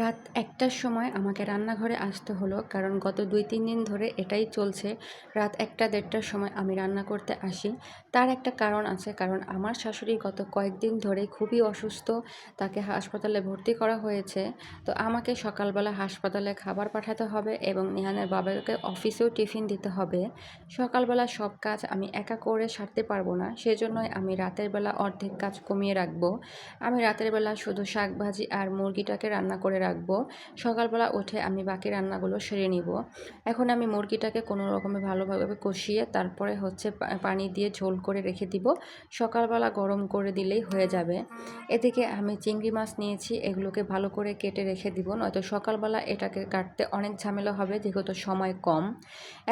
রাত একটার সময় আমাকে রান্নাঘরে আসতে হলো, কারণ গত দুই তিন দিন ধরে এটাই চলছে। রাত একটা দেড়টার সময় আমি রান্না করতে আসি। তার একটা কারণ আছে, কারণ আমার শাশুড়ি গত কয়েকদিন ধরে খুবই অসুস্থ, তাকে হাসপাতালে ভর্তি করা হয়েছে। তো আমাকে সকালবেলা হাসপাতালে খাবার পাঠাতে হবে এবং নিহানের বাবাকে অফিসেও টিফিন দিতে হবে। সকালবেলা সব কাজ আমি একা করে সারতে পারব না, সেজন্যই আমি রাতের বেলা অর্ধেক কাজ কমিয়ে রাখব। আমি রাতের বেলা শুধু শাক ভাজি আর মুরগিটাকে রান্না করে রাখব। সকালবেলা উঠে আমি বাকি রান্নাগুলো সেরে নিব। এখন আমি মুরগিটাকে কোনো রকমে ভালোভাবে কষিয়ে তারপরে হচ্ছে পানি দিয়ে ঝোল করে রেখে দিব। সকালবেলা গরম করে দিলেই হয়ে যাবে। এদিকে আমি চিংড়ি মাছ নিয়েছি, এগুলোকে ভালো করে কেটে রেখে দিব। নয়তো সকালবেলা এটাকে কাটতে অনেক ঝামেলা হবে, যেহেতু সময় কম।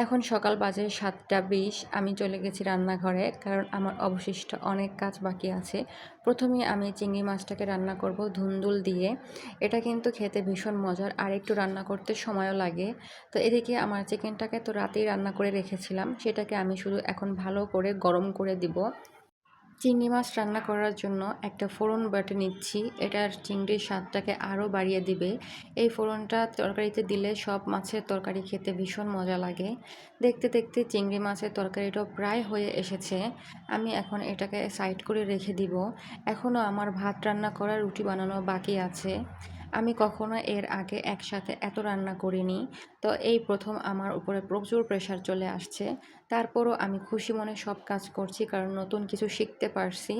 এখন সকাল বাজে সাতটা বিশ, আমি চলে গেছি রান্নাঘরে, কারণ আমার অবশিষ্ট অনেক কাজ বাকি আছে। প্রথমে আমি চিংড়ি মাছটাকে রান্না করব ধুন্দুল দিয়ে। এটা কিন্তু খেতে ভীষণ মজার, আর একটু রান্না করতে সময়ও লাগে। তো এদিকে আমার চিকেনটাকে তো রাতেই রান্না করে রেখেছিলাম, সেটাকে আমি শুধু এখন ভালো করে গরম করে দিব। চিংড়ি মাছ রান্না করার জন্য একটা ফোড়ন বেটে নিচ্ছি, এটার চিংড়ির স্বাদটাকে আরও বাড়িয়ে দিবে। এই ফোড়নটা তরকারিতে দিলে সব মাছের তরকারি খেতে ভীষণ মজা লাগে। দেখতে দেখতে চিংড়ি মাছের তরকারিটাও প্রায় হয়ে এসেছে, আমি এখন এটাকে সাইড করে রেখে দিব। এখনও আমার ভাত রান্না করা রুটি বানানো বাকি আছে। আমি কখনো এর আগে একসাথে এত রান্না করিনি। তো এই প্রথম আমার উপরে প্রচুর প্রেশার চলে আসছে। তারপরও আমি খুশি মনে সব কাজ করছি, কারণ নতুন কিছু শিখতে পারছি।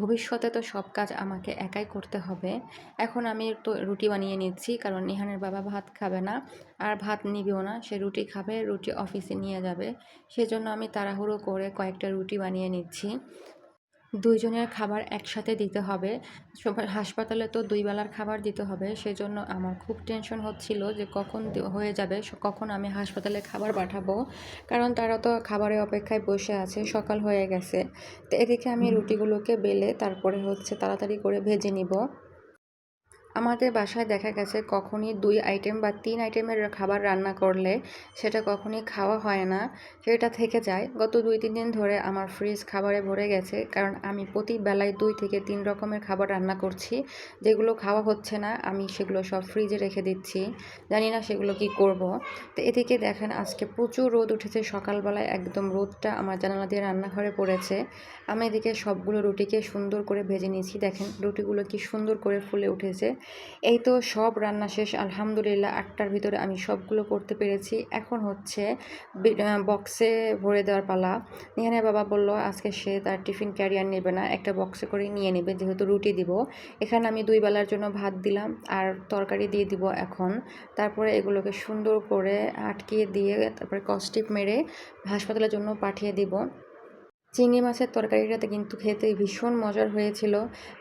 ভবিষ্যতে তো সব কাজ আমাকে একাই করতে হবে। এখন আমি তো রুটি বানিয়ে নিচ্ছি, কারণ নিহানের বাবা ভাত খাবে না। আর ভাত নিবেও না, সে রুটি খাবে, রুটি অফিসে নিয়ে যাবে। সেজন্য আমি তাড়াহুড়ো করে কয়েকটা রুটি বানিয়ে নিচ্ছি। দুইজনের খাবার একসাথে দিতে হবে। হাসপাতালে তো দুই বেলার খাবার দিতে হবে। সেজন্য আমার খুব টেনশন হচ্ছিল যে কখন হয়ে যাবে কখন আমি হাসপাতালে খাবার পাঠাবো। কারণ তারা তো খাবারের অপেক্ষায় বসে আছে সকাল হয়ে গেছে। তো এদিকে আমি রুটিগুলোকে বেলে তারপরে হচ্ছে তাড়াতাড়ি করে ভেজে নিব। আমাদের বাসায় দেখা গেছে কখনই দুই আইটেম বা তিন আইটেমের খাবার রান্না করলে সেটা কখনই খাওয়া হয় না। সেটা থেকে যায়। গত দুই, তিন দিন ধরে আমার ফ্রিজ খাবারে ভরে গেছে। কারণ আমি প্রতি বেলায় দুই থেকে তিন রকমের খাবার রান্না করছি। যেগুলো খাওয়া হচ্ছে না, আমি সেগুলো সব ফ্রিজে রেখে দিচ্ছি। জানি না সেগুলো কি করব। তো এদিকে দেখেন, আজকে প্রচুর রোদ উঠেছে। সকালবেলায় একদম রোদটা আমার জানালা দিয়ে রান্নাঘরে পড়েছে। আমি এদিকে সবগুলো রুটিকে সুন্দর করে ভেজে নিয়েছি। দেখেন রুটিগুলো কি সুন্দর করে ফুলে উঠেছে। এই তো সব রান্না শেষ, আলহামদুলিল্লাহ আটটার ভিতরে আমি সবগুলো করতে পেরেছি। এখন হচ্ছে বক্সে ভরে দেওয়ার পালা। নিহানের বাবা বলল, আজকে সে তার টিফিন ক্যারিয়ার নেবে না, একটা বক্সে করে নিয়ে নেবে, যেহেতু রুটি দিব। এখানে আমি দুই বেলার জন্য ভাত দিলাম আর তরকারি দিয়ে দিব এখন। তারপরে এগুলোকে সুন্দর করে আটকিয়ে দিয়ে তারপরে কস্টিপ মেরে হাসপাতালের জন্য পাঠিয়ে দিব। চিংড়ি মাছের তরকারিটাতে কিন্তু খেতে ভীষণ মজার হয়েছিল।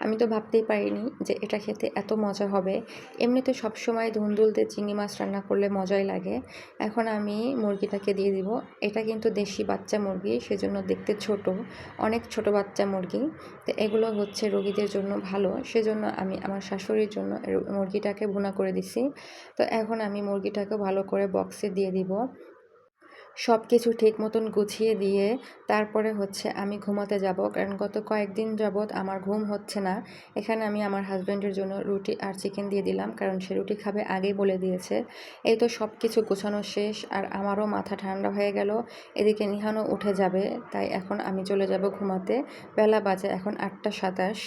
আমি তো ভাবতেই পারিনি যে এটা খেতে এত মজা হবে। এমনিতে সবসময় ধুন্দুলতে চিংড়ি মাছ রান্না করলে মজাই লাগে। এখন আমি মুরগিটাকে দিয়ে দিব। এটা কিন্তু দেশি বাচ্চা মুরগি, সেজন্য দেখতে ছোট, অনেক ছোট বাচ্চা মুরগি। তো এগুলো হচ্ছে রোগীদের জন্য ভালো, সেজন্য আমি আমার শাশুড়ির জন্য মুরগিটাকে ভুনা করে দিছি। তো এখন আমি মুরগিটাকে ভালো করে বক্সে দিয়ে দিব। সব কিছু ঠিক মতন গুছিয়ে দিয়ে তারপরে হচ্ছে আমি ঘুমাতে যাব। কারণ গত কয়েকদিন যাবৎ আমার ঘুম হচ্ছে না। এখানে আমি আমার হাজব্যান্ডের জন্য রুটি আর চিকেন দিয়ে দিলাম, কারণ সে রুটি খাবে আগেই বলে দিয়েছে। এই তো সব কিছু গোছানো শেষ, আর আমারও মাথা ঠান্ডা হয়ে গেল। এদিকে নিহানও উঠে যাবে, তাই এখন আমি চলে যাব ঘুমাতে। বেলা বাজে এখন আটটা সাতাশ।